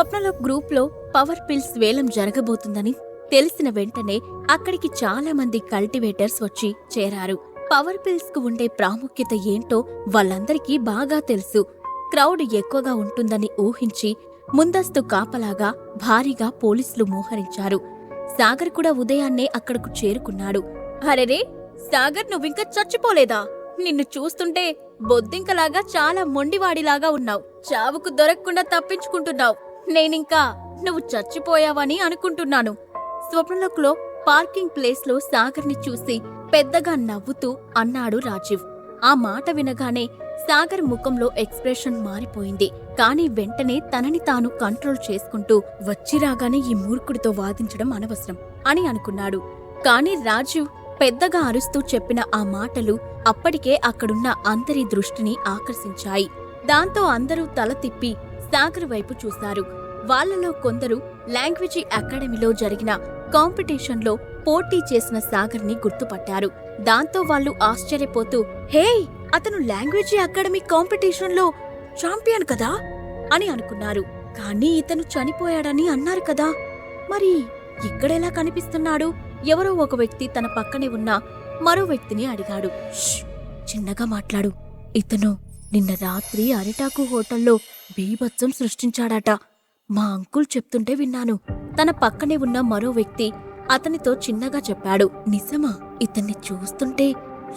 స్వప్నలో గ్రూప్లో power pills వేలం జరగబోతుందని తెలిసిన వెంటనే అక్కడికి చాలా మంది కల్టివేటర్స్ వచ్చి చేరారు. పవర్ పిల్స్కు ఉండే ప్రాముఖ్యత ఏంటో వాళ్ళందరికీ బాగా తెలుసు. క్రౌడ్ ఎక్కువగా ఉంటుందని ఊహించి ముందస్తు కాపలాగా భారీగా పోలీసులు మోహరించారు. సాగర్ కూడా ఉదయాన్నే అక్కడకు చేరుకున్నాడు. అరెరే సాగర్ నువ్వింకా చచ్చిపోలేదా? నిన్ను చూస్తుంటే బొద్దింకలాగా చాలా మొండివాడిలాగా ఉన్నావు. చావుకు దొరకకుండా తప్పించుకుంటున్నావు. నేనింకా నువ్వు చచ్చిపోయావని అనుకుంటున్నాను. స్వప్నలోక్లో పార్కింగ్ ప్లేస్లో సాగర్ని చూసి పెద్దగా నవ్వుతూ అన్నాడు రాజీవ్. ఆ మాట వినగానే సాగర్ ముఖంలో ఎక్స్ప్రెషన్ మారిపోయింది. కాని వెంటనే తనని తాను కంట్రోల్ చేసుకుంటూ వచ్చి రాగానే ఈ మూర్ఖుడితో వాదించడం అనవసరం అని అనుకున్నాడు. కాని రాజీవ్ పెద్దగా అరుస్తూ చెప్పిన ఆ మాటలు అప్పటికే అక్కడున్న అందరి దృష్టిని ఆకర్షించాయి. దాంతో అందరూ తల తిప్పి సాగర్ వైపు చూశారు. వాళ్ళలో కొందరు లాంగ్వేజీ అకాడమీలో జరిగిన కాంపిటీషన్లో పోటీ చేసిన సాగర్ని గుర్తుపట్టారు. దాంతో వాళ్ళు ఆశ్చర్యపోతూ హే అతను లాంగ్వేజీ అకాడమీ కాంపిటీషన్లో ఛాంపియన్ కదా? అని అనుకున్నారు. కానీ ఇతను చనిపోయాడని అన్నారు కదా! మరి ఇక్కడెలా కనిపిస్తున్నాడు? ఎవరో ఒక వ్యక్తి తన పక్కనే ఉన్న మరో వ్యక్తిని అడిగాడు. చిన్నగా మాట్లాడు. ఇతను నిన్న రాత్రి అరిటాకు హోటల్లో బీభత్సం సృష్టించాడట. మా అంకుల్ చెప్తుంటే విన్నాను. తన పక్కనే ఉన్న మరో వ్యక్తి అతనితో చిన్నగా చెప్పాడు. నిజమా? ఇతన్ని చూస్తుంటే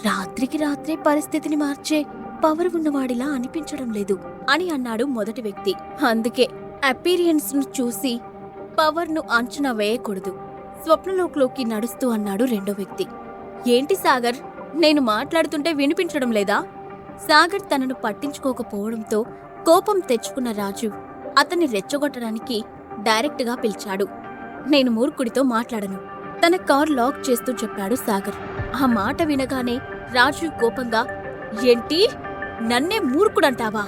రాత్రికి రాత్రే పరిస్థితిని మార్చే పవర్ ఉన్నవాడిలా అనిపించడం లేదు అని అన్నాడు మొదటి వ్యక్తి. అందుకే అపీరియన్స్ను చూసి పవర్ను అంచనా వేయకూడదు. స్వప్నలోకిలోకి నడుస్తూ అన్నాడు రెండో వ్యక్తి. ఏంటి సాగర్? నేను మాట్లాడుతుంటే వినిపించడం లేదా? సాగర్ తనను పట్టించుకోకపోవడంతో కోపం తెచ్చుకున్న రాజు అతన్ని రెచ్చగొట్టడానికి డైరెక్ట్గా పిలిచాడు. నేను మూర్ఖుడితో మాట్లాడను. తన కార్ లాక్ చేస్తూ చెప్పాడు సాగర్. ఆ మాట వినగానే రాజు కోపంగా ఏంటి? నన్నే మూర్ఖుడంటావా?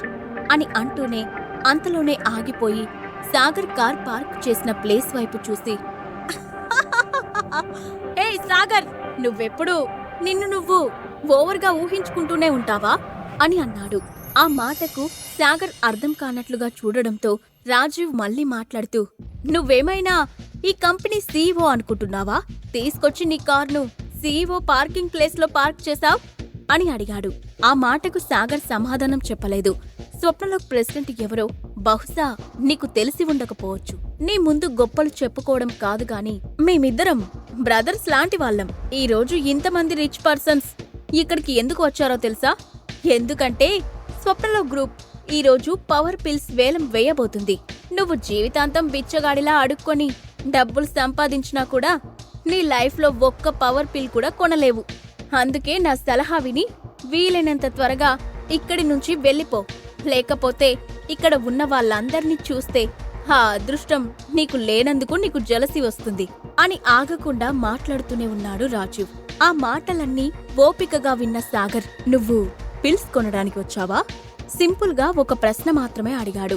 అని అంటూనే అంతలోనే ఆగిపోయి సాగర్ కార్ పార్క్ చేసిన ప్లేస్ వైపు చూసి ఏ సాగర్ నువ్వెప్పుడు? నిన్ను నువ్వు ఓవర్గా ఊహించుకుంటూనే ఉంటావా? అని అన్నాడు. ఆ మాటకు సాగర్ అర్థం కానట్లుగా చూడడంతో రాజీవ్ మళ్ళీ మాట్లాడుతూ నువ్వేమైనా ఈ కంపెనీ సీఈఓ అనుకుంటున్నావా? తీసుకొచ్చి నీ కార్ను సీఈఓ పార్కింగ్ ప్లేస్లో పార్క్ చేశావ్? అని అడిగాడు. ఆ మాటకు సాగర్ సమాధానం చెప్పలేదు. స్వప్నలో ప్రెసిడెంట్ ఎవరో బహుశా నీకు తెలిసి ఉండకపోవచ్చు. నీ ముందు గొప్పలు చెప్పుకోవడం కాదు గాని మేమిద్దరం బ్రదర్స్ లాంటి వాళ్ళం. ఈ రోజు ఇంతమంది రిచ్ పర్సన్స్ ఇక్కడికి ఎందుకు వచ్చారో తెలుసా? ఎందుకంటే స్వప్నలో గ్రూప్. ఈ రోజు పవర్ పిల్స్ వేలం వేయబోతుంది. నువ్వు జీవితాంతం బిచ్చగాడిలా అడుక్కొని డబ్బులు సంపాదించినా కూడా నీ లైఫ్లో ఒక్క పవర్ పిల్ కూడా కొనలేవు. అందుకే నా సలహా విని వీలైనంత త్వరగా ఇక్కడి నుంచి వెళ్ళిపో. లేకపోతే ఇక్కడ ఉన్న వాళ్ళందర్నీ చూస్తే ఆ అదృష్టం నీకు లేనందుకు నీకు జలసి వస్తుంది అని ఆగకుండా మాట్లాడుతూనే ఉన్నాడు రాజీవ్. ఆ మాటలన్నీ ఓపికగా విన్న సాగర్ నువ్వు పిల్స్ కొనడానికి వచ్చావా? సింపుల్గా ఒక ప్రశ్న మాత్రమే అడిగాడు.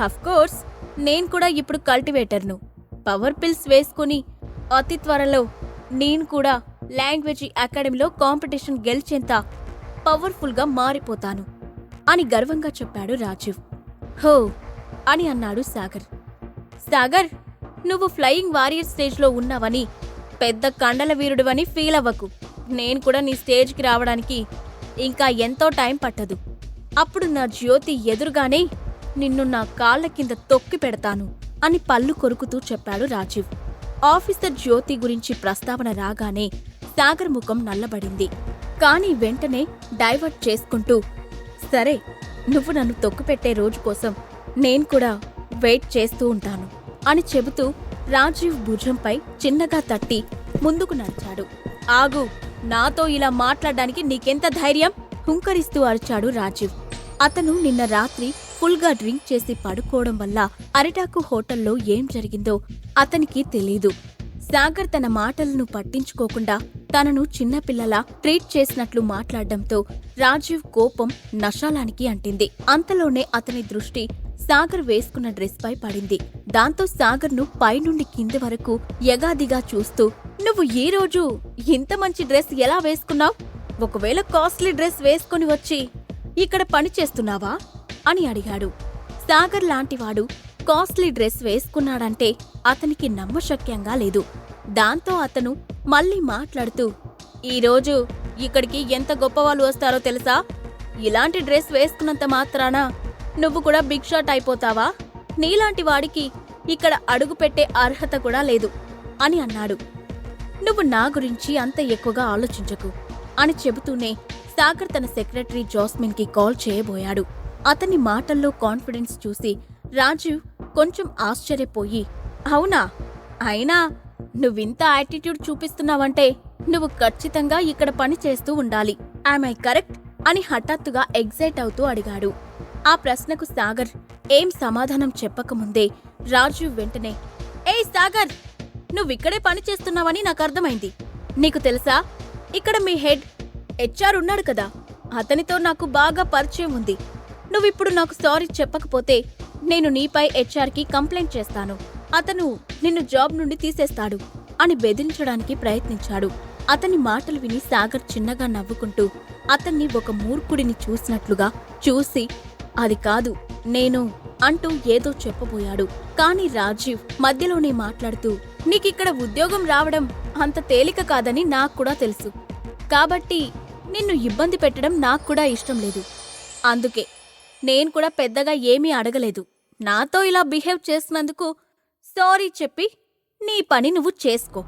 కోర్స్ నేను కూడా ఇప్పుడు కల్టివేటర్ను పవర్ పిల్స్ వేసుకుని అతి త్వరలో నేను కూడా లాంగ్వేజ్ అకాడమీలో కాంపిటీషన్ గెలిచేంత పవర్ఫుల్గా మారిపోతాను అని గర్వంగా చెప్పాడు రాజీవ్. హో అని అన్నాడు సాగర్. సాగర్ నువ్వు ఫ్లయింగ్ వారియర్ స్టేజ్లో ఉన్నావని పెద్ద కండల వీరుడివని ఫీల్ అవ్వకు. నేను కూడా నీ స్టేజ్కి రావడానికి ఇంకా ఎంతో టైం పట్టదు. అప్పుడు నా జ్యోతి ఎదురుగానే నిన్ను నా కాళ్ళ కింద తొక్కి పెడతాను అని పళ్ళు కొరుకుతూ చెప్పాడు రాజీవ్. ఆఫీసర్ జ్యోతి గురించి ప్రస్తావన రాగానే సాగర్ ముఖం నల్లబడింది. కాని వెంటనే డైవర్ట్ చేసుకుంటూ సరే నువ్వు నన్ను తొక్కుపెట్టే రోజు కోసం నేను కూడా వెయిట్ చేస్తూ ఉంటాను అని చెబుతూ రాజీవ్ భుజంపై చిన్నగా తట్టి ముందుకు నడిచాడు. ఆగు నాతో ఇలా మాట్లాడడానికి నీకెంత ధైర్యం? హుంకరిస్తూ అరిచాడు రాజీవ్. అతను నిన్న రాత్రి ఫుల్గా డ్రింక్ చేసి పడుకోవడం వల్ల అరిటాకు హోటల్లో ఏం జరిగిందో అతనికి తెలీదు. సాగర్ తన మాటలను పట్టించుకోకుండా తనను చిన్నపిల్లలా ట్రీట్ చేసినట్లు మాట్లాడడంతో రాజీవ్ కోపం నషాలానికి అంటింది. అంతలోనే అతని దృష్టి సాగర్ వేసుకున్న డ్రెస్ పై పడింది. దాంతో సాగర్ను పైనుండి కింది వరకు యగాదిగా చూస్తూ నువ్వు ఈ రోజు ఇంత మంచి డ్రెస్ ఎలా వేసుకున్నావ్? ఒకవేళ కాస్ట్లీ డ్రెస్ వేసుకొని వచ్చి ఇక్కడ పని చేస్తున్నావా? అని అడిగాడు. సాగర్ లాంటివాడు కాస్ట్లీ డ్రెస్ వేసుకున్నాడంటే అతనికి నమ్మశక్యంగా లేదు. దాంతో అతను మళ్ళీ మాట్లాడుతూ ఈరోజు ఇక్కడికి ఎంత గొప్పవాళ్ళు వస్తారో తెలుసా? ఇలాంటి డ్రెస్ వేసుకున్నంత మాత్రాన నువ్వు కూడా బిగ్ షాట్ అయిపోతావా? నీలాంటి వాడికి ఇక్కడ అడుగు పెట్టే అర్హత కూడా లేదు అని అన్నాడు. నువ్వు నా గురించి అంత ఎక్కువగా ఆలోచించకు అని చెబుతూనే సాగర్ తన సెక్రటరీ జాస్మిన్కి కాల్ చేయబోయాడు. అతని మాటల్లో కాన్ఫిడెన్స్ చూసి రాజీవ్ కొంచెం ఆశ్చర్యపోయి అవునా? అయినా నువ్వింత యాటిట్యూడ్ చూపిస్తున్నావంటే నువ్వు ఖచ్చితంగా ఇక్కడ పని చేస్తూ ఉండాలి. ఐ కరెక్ట్ అని హఠాత్తుగా ఎగ్జైట్ అవుతూ అడిగాడు. ఆ ప్రశ్నకు సాగర్ ఏం సమాధానం చెప్పకముందే రాజు వెంటనే ఏ సాగర్ నువ్విక్కడే పని చేస్తున్నావని నాకు అర్థమైంది. నీకు తెలుసా? ఇక్కడ మీ హెడ్ హెచ్ఆర్ ఉన్నాడు కదా. అతనితో నాకు బాగా పరిచయం ఉంది. నువ్విప్పుడు నాకు సారీ చెప్పకపోతే నేను నీపై హెచ్ఆర్కి కంప్లైంట్ చేస్తాను. అతను నిన్ను జాబ్ నుండి తీసేస్తాడు అని బెదిరించడానికి ప్రయత్నించాడు. అతని మాటలు విని సాగర్ చిన్నగా నవ్వుకుంటూ అతన్ని ఒక మూర్ఖుడిని చూసినట్లుగా చూసి అది కాదు నేను అంటూ ఏదో చెప్పబోయాడు. కాని రాజీవ్ మధ్యలోనే మాట్లాడుతూ నీకిక్కడ ఉద్యోగం రావడం అంత తేలిక కాదని నాకు కూడా తెలుసు. కాబట్టి నిన్ను ఇబ్బంది పెట్టడం నాకు కూడా ఇష్టం లేదు. అందుకే నేను కూడా పెద్దగా ఏమీ అడగలేదు. నాతో ఇలా బిహేవ్ చేసినందుకు సారీ చెప్పి నీ పని నువ్వు చేసుకో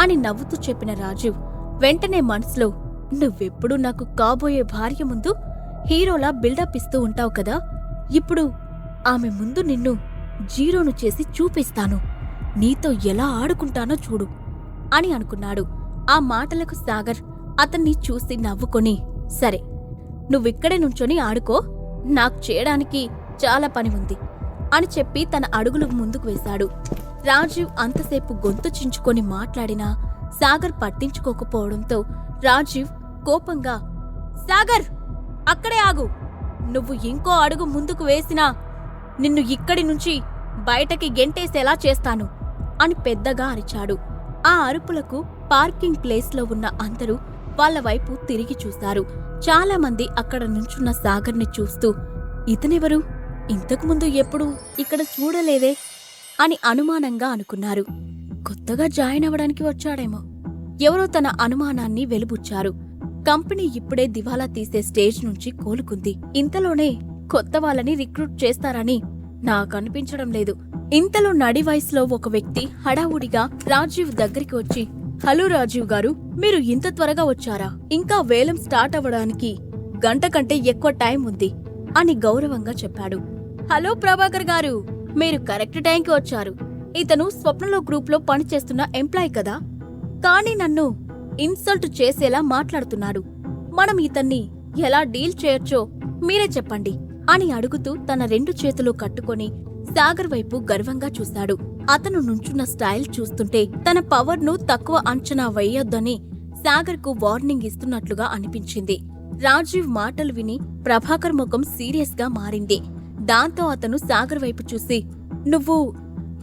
అని నవ్వుతూ చెప్పిన రాజీవ్ వెంటనే మనసులో నువ్వెప్పుడు నాకు కాబోయే భార్య ముందు హీరోలా బిల్డప్ ఇస్తూ ఉంటావు కదా? ఇప్పుడు ఆమె ముందు నిన్ను జీరోను చేసి చూపిస్తాను. నీతో ఎలా ఆడుకుంటానో చూడు అని అనుకున్నాడు. ఆ మాటలకు సాగర్ అతన్ని చూసి నవ్వుకొని సరే నువ్విక్కడే నుంచొని ఆడుకో నాకు చేయడానికి చాలా పని ఉంది అని చెప్పి తన అడుగులు ముందుకు వేశాడు. రాజీవ్ అంతసేపు గొంతు చించుకొని మాట్లాడినా సాగర్ పట్టించుకోకపోవడంతో రాజీవ్ కోపంగా సాగర్ అక్కడే ఆగు నువ్వు ఇంకో అడుగు ముందుకు వేసినా నిన్ను ఇక్కడి నుంచి బయటకి గెంటేసేలా చేస్తాను. అని పెద్దగా అరిచాడు. ఆ అరుపులకు పార్కింగ్ ప్లేస్లో ఉన్న అందరూ వాళ్ళ వైపు తిరిగి చూశారు. చాలామంది అక్కడ నుంచున్న సాగర్ని చూస్తూ ఇతనెవరు? ఇంతకుముందు ఎప్పుడూ ఇక్కడ చూడలేదే? అని అనుమానంగా అనుకున్నారు. కొత్తగా జాయిన్ అవ్వడానికి వచ్చాడేమో. ఎవరో తన అనుమానాన్ని వెలుబుచ్చారు. కంపెనీ ఇప్పుడే దివాలా తీసే స్టేజ్ నుంచి కోలుకుంది. ఇంతలోనే కొత్త వాళ్ళని రిక్రూట్ చేస్తారని నాకనిపించడం లేదు. ఇంతలో నడి వయసులో ఒక వ్యక్తి హడావుడిగా రాజీవ్ దగ్గరికి వచ్చి హలో రాజీవ్ గారు మీరు ఇంత త్వరగా వచ్చారా? ఇంకా వేలం స్టార్ట్ అవ్వడానికి గంట కంటే ఎక్కువ టైం ఉంది అని గౌరవంగా చెప్పాడు. హలో ప్రభాకర్ గారు మీరు కరెక్ట్ టైంకి వచ్చారు. ఇతను స్వప్నలో గ్రూప్లో పనిచేస్తున్న ఎంప్లాయ్ కదా. కానీ నన్ను ఇన్సల్ట్ చేసేలా మాట్లాడుతున్నాడు. మనం ఇతన్ని ఎలా డీల్ చేయొచ్చో మీరే చెప్పండి అని అడుగుతూ తన రెండు చేతులు కట్టుకొని సాగర్ వైపు గర్వంగా చూశాడు. అతను నుంచున్న స్టైల్ చూస్తుంటే తన పవర్ను తక్కువ అంచనా వేయొద్దని సాగర్కు వార్నింగ్ ఇస్తున్నట్లుగా అనిపించింది. రాజీవ్ మాటలు విని ప్రభాకర్ ముఖం సీరియస్గా మారింది. దాంతో అతను సాగర్ వైపు చూసి నువ్వు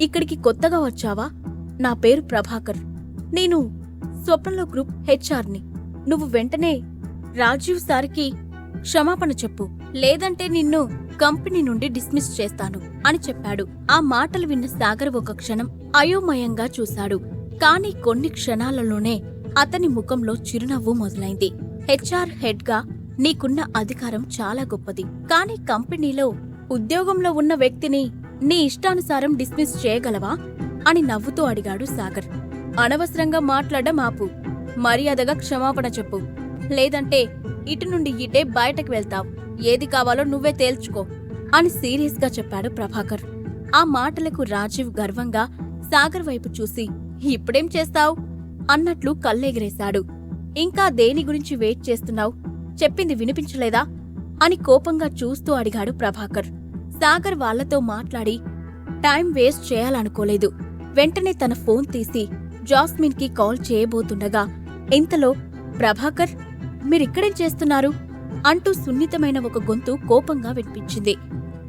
ఇక్కడికి కొత్తగా వచ్చావా? నా పేరు ప్రభాకర్. నేను స్వప్నలో గ్రూప్ హెచ్ఆర్ని. నువ్వు వెంటనే రాజీవ్ సార్కి క్షమాపణ చెప్పు. లేదంటే నిన్ను కంపెనీ నుండి డిస్మిస్ చేస్తాను అని చెప్పాడు. ఆ మాటలు విన్న సాగర్ ఒక క్షణం అయోమయంగా చూశాడు. కాని కొన్ని క్షణాలలోనే అతని ముఖంలో చిరునవ్వు మొదలైంది. హెచ్ఆర్ హెడ్గా నీకున్న అధికారం చాలా గొప్పది. కానీ కంపెనీలో ఉద్యోగంలో ఉన్న వ్యక్తిని నీ ఇష్టానుసారం డిస్మిస్ చేయగలవా? అని నవ్వుతూ అడిగాడు సాగర్. అనవసరంగా మాట్లాడడం ఆపు. మర్యాదగా క్షమాపణ చెప్పు. లేదంటే ఇటు నుండి ఇటే బయటకు వెళ్తావు. ఏది కావాలో నువ్వే తేల్చుకో అని సీరియస్గా చెప్పాడు ప్రభాకర్. ఆ మాటలకు రాజీవ్ గర్వంగా సాగర్ వైపు చూసి ఇప్పుడేం చేస్తావు? అన్నట్లు కళ్ళెగిరేశాడు. ఇంకా దేని గురించి వెయిట్ చేస్తున్నావు? చెప్పింది వినిపించలేదా? అని కోపంగా చూస్తూ అడిగాడు ప్రభాకర్. సాగర్ వాళ్ళతో మాట్లాడి టైం వేస్ట్ చేయాలనుకోలేదు. వెంటనే తన ఫోన్ తీసి జాస్మిన్కి కాల్ చేయబోతుండగా ఇంతలో ప్రభాకర్ మీరిక్కడేం చేస్తున్నారు? అంటూ సున్నితమైన ఒక గొంతు కోపంగా వినిపించింది.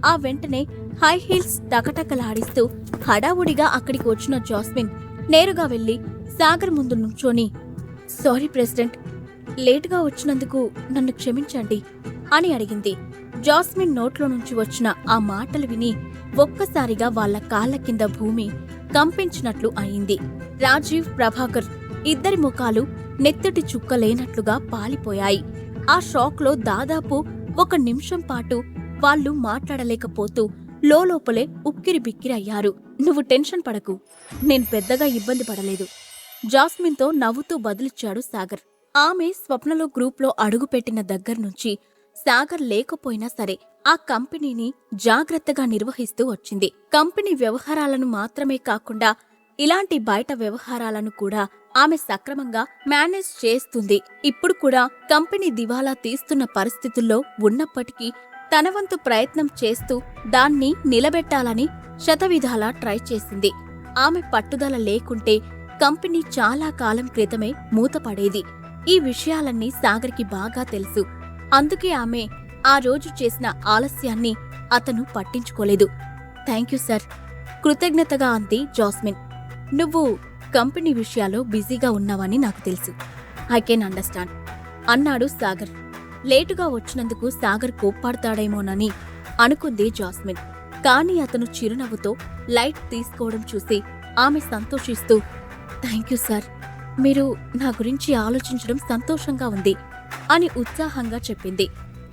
ఆ వెంటనే హై హీల్స్ టకటకలాడిస్తూ హడావుడిగా అక్కడికి వచ్చిన జాస్మిన్ నేరుగా వెళ్ళి సాగర్ ముందు నుంచోని సారీ ప్రెసిడెంట్ లేటుగా వచ్చినందుకు నన్ను క్షమించండి అని అడిగింది. జాస్మిన్ నోట్లో నుంచి వచ్చిన ఆ మాటలు విని ఒక్కసారిగా వాళ్ళ కాళ్ళ కింద భూమి కంపించినట్లు అయింది. రాజీవ్ ప్రభాకర్ ఇద్దరి ముఖాలు నెత్తటి చుక్కలేనట్లుగా పాలిపోయాయి. ఆ షాక్లో దాదాపు ఒక నిమిషం పాటు వాళ్ళు మాట్లాడలేకపోతూ లోపలే ఉక్కిరి బిక్కిరి అయ్యారు నువ్వు టెన్షన్ పడకు. నేను పెద్దగా ఇబ్బంది పడలేదు. జాస్మిన్తో నవ్వుతూ బదులిచ్చాడు సాగర్. ఆమె స్వప్నలో గ్రూప్లో అడుగుపెట్టిన దగ్గర్నుంచి సాగర్ లేకపోయినా సరే ఆ కంపెనీని జాగ్రత్తగా నిర్వహిస్తూ వచ్చింది. కంపెనీ వ్యవహారాలను మాత్రమే కాకుండా ఇలాంటి బయట వ్యవహారాలను కూడా ఆమె సక్రమంగా మేనేజ్ చేస్తుంది. ఇప్పుడు కూడా కంపెనీ దివాలా తీస్తున్న పరిస్థితుల్లో ఉన్నప్పటికీ తన వంతు ప్రయత్నం చేస్తూ దాన్ని నిలబెట్టాలని శతవిధాలా ట్రై చేసింది. ఆమె పట్టుదల లేకుంటే కంపెనీ చాలా కాలం క్రితమే మూతపడేది. ఈ విషయాలన్నీ సాగర్కి బాగా తెలుసు. అందుకే ఆమె ఆ రోజు చేసిన ఆలస్యాన్ని అతను పట్టించుకోలేదు. Thank you sir. కృతజ్ఞతగా అంది జాస్మిన్. నువ్వు కంపెనీ విషయాల్లో బిజీగా ఉన్నావని నాకు తెలుసు. I can understand. అన్నాడు సాగర్. లేటుగా వచ్చినందుకు సాగర్ కోప్పాడతాడేమోనని అనుకుంది జాస్మిన్. కానీ అతను చిరునవ్వుతో లైట్ తీసుకోవడం చూసి ఆమె సంతోషిస్తూ థ్యాంక్ యూ సార్. మీరు నా గురించి ఆలోచించడం సంతోషంగా ఉంది అని ఉత్సాహంగా చెప్పింది.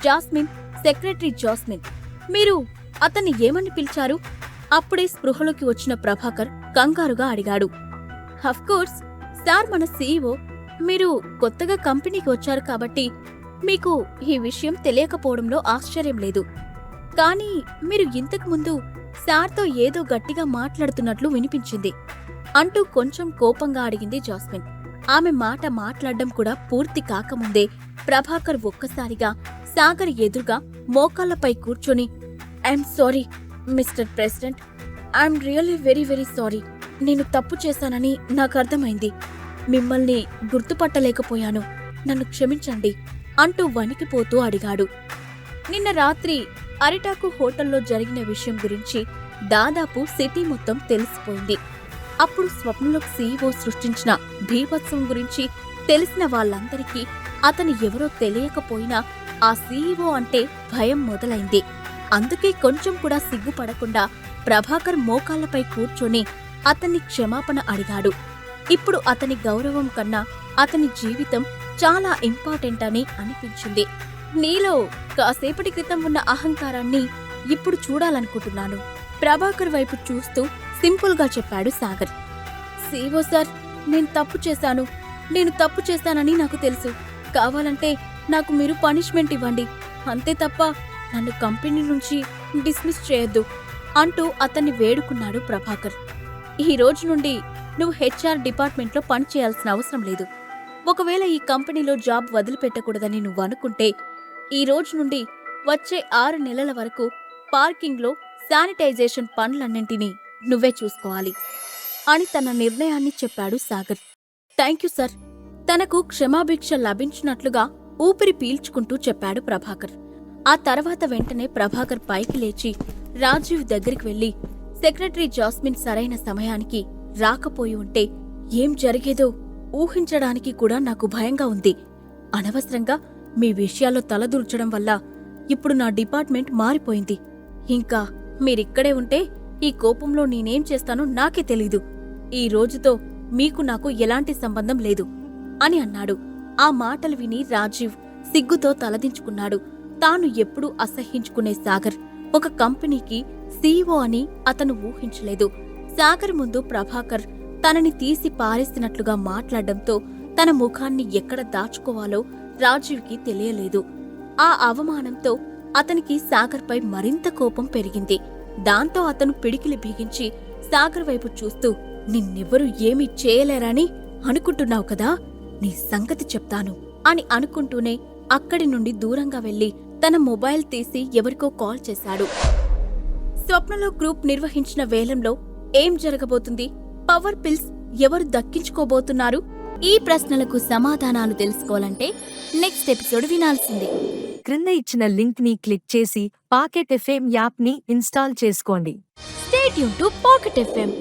జాస్మిన్ సెక్రటరీ జాస్మిన్ మీరు అతన్ని ఏమని పిలిచారు? అప్పుడే స్పృహలోకి వచ్చిన ప్రభాకర్ కంగారుగా అడిగాడు. కోర్స్ సార్ మన సీఈఓ మీరు కొత్తగా కంపెనీకి వచ్చారు కాబట్టి మీకు ఈ విషయం తెలియకపోవడంలో ఆశ్చర్యం లేదు. కానీ మీరు ఇంతకు ముందు సార్తో ఏదో గట్టిగా మాట్లాడుతున్నట్లు వినిపించింది అంటూ కొంచెం కోపంగా అడిగింది జాస్మిన్. ఆమె మాట మాట్లాడడం కూడా పూర్తి కాకముందే ప్రభాకర్ ఒక్కసారిగా సాగర్ ఎదురుగా మోకాళ్ళపై కూర్చొని I'm sorry mister president I'm really very very sorry. నేను తప్పు చేశానని నాకు అర్థమైంది. మిమ్మల్ని గుర్తుపట్టలేకపోయాను. నన్ను క్షమించండి అంటూ వణికిపోతూ అడిగాడు. నిన్న రాత్రి అరిటాకు హోటల్లో జరిగిన విషయం గురించి దాదాపు సిటీ మొత్తం తెలిసిపోయింది. అప్పుడు స్వప్నలోక్ సీఈఓ సృష్టించిన భీభత్సం గురించి తెలిసిన వాళ్ళందరికీ అతను ఎవరో తెలియకపోయినా ఆ సీఈఓ అంటే భయం మొదలైంది. అందుకే కొంచెం కూడా సిగ్గుపడకుండా ప్రభాకర్ మోకాళ్ళపై కూర్చొని అతన్ని క్షమాపణ అడిగాడు. ఇప్పుడు అతని గౌరవం కన్నా అతని జీవితం చాలా ఇంపార్టెంట్ అని అనిపించింది. నీలో కాసేపటి క్రితం ఉన్న అహంకారాన్ని ఇప్పుడు చూడాలనుకుంటున్నాను. ప్రభాకర్ వైపు చూస్తూ సింపుల్గా చెప్పాడు సాగర్. సీఓ సార్ నేను తప్పు చేశాను. నేను తప్పు చేశానని నాకు తెలుసు. కావాలంటే నాకు మీరు పనిష్మెంట్ ఇవ్వండి. అంతే తప్ప నన్ను కంపెనీ నుంచి డిస్మిస్ చేయొద్దు. అంటూ అతన్ని వేడుకున్నాడు ప్రభాకర్. ఈ రోజు నుండి నువ్వు హెచ్ఆర్ డిపార్ట్మెంట్లో పని చేయాల్సిన అవసరం లేదు. ఒకవేళ ఈ కంపెనీలో జాబ్ వదిలిపెట్టకూడదని నువ్వు అనుకుంటే ఈ రోజు నుండి వచ్చే ఆరు నెలల వరకు పార్కింగ్లో శానిటైజేషన్ పనులన్నింటినీ నువ్వే చూసుకోవాలి అని తన నిర్ణయాన్ని చెప్పాడు సాగర్. Thank you sir. తనకు క్షమాభిక్ష లభించినట్లుగా ఊపిరి పీల్చుకుంటూ చెప్పాడు ప్రభాకర్. ఆ తర్వాత వెంటనే ప్రభాకర్ పైకి లేచి రాజీవ్ దగ్గరికి వెళ్ళి సెక్రటరీ జాస్మిన్ సరైన సమయానికి రాకపోయి ఉంటే ఏం జరిగేదో ఊహించడానికి కూడా నాకు భయంగా ఉంది. అనవసరంగా మీ విషయాల్లో తలదూర్చడం వల్ల ఇప్పుడు నా డిపార్ట్మెంట్ మారిపోయింది. ఇంకా మీరిక్కడే ఉంటే ఈ కోపంలో నేనేం చేస్తానో నాకే తెలీదు. ఈ రోజుతో మీకు నాకు ఎలాంటి సంబంధం లేదు అని అన్నాడు. ఆ మాటలు విని రాజీవ్ సిగ్గుతో తలదించుకున్నాడు. తాను ఎప్పుడూ అసహ్యించుకునే సాగర్ ఒక కంపెనీకి సీఈఓ అని అతను ఊహించలేదు. సాగర్ ముందు ప్రభాకర్ తనని తీసి పారేస్తున్నట్లుగా మాట్లాడడంతో తన ముఖాన్ని ఎక్కడ దాచుకోవాలో రాజీవ్కి తెలియలేదు. ఆ అవమానంతో అతనికి సాగర్పై మరింత కోపం పెరిగింది. దాంతో అతను పిడికిలి బిగించి సాగర్ వైపు చూస్తూ నిన్నెవ్వరూ ఏమీ చేయలేరని అనుకుంటున్నావు కదా? నీ సంగతి చెప్తాను అని అనుకుంటూనే అక్కడి నుండి దూరంగా వెళ్ళి తన మొబైల్ తీసి ఎవరికో కాల్ చేశాడు. స్వప్నలో గ్రూప్ నిర్వహించిన వేలంలో ఏం జరగబోతుంది? పవర్ పిల్స్ ఎవరు దక్కించుకోబోతున్నారు? ఈ ప్రశ్నలకు సమాధానాలు తెలుసుకోవాలంటే నెక్స్ట్ ఎపిసోడ్ వినాల్సిందే. క్రింద ఇచ్చిన లింక్ని క్లిక్ చేసి పాకెట్ ఎఫ్ఎం యాప్ని ఇన్స్టాల్ చేసుకోండి. స్టేట్ యూన్ టు పాకెట్ ఎఫ్ఎం.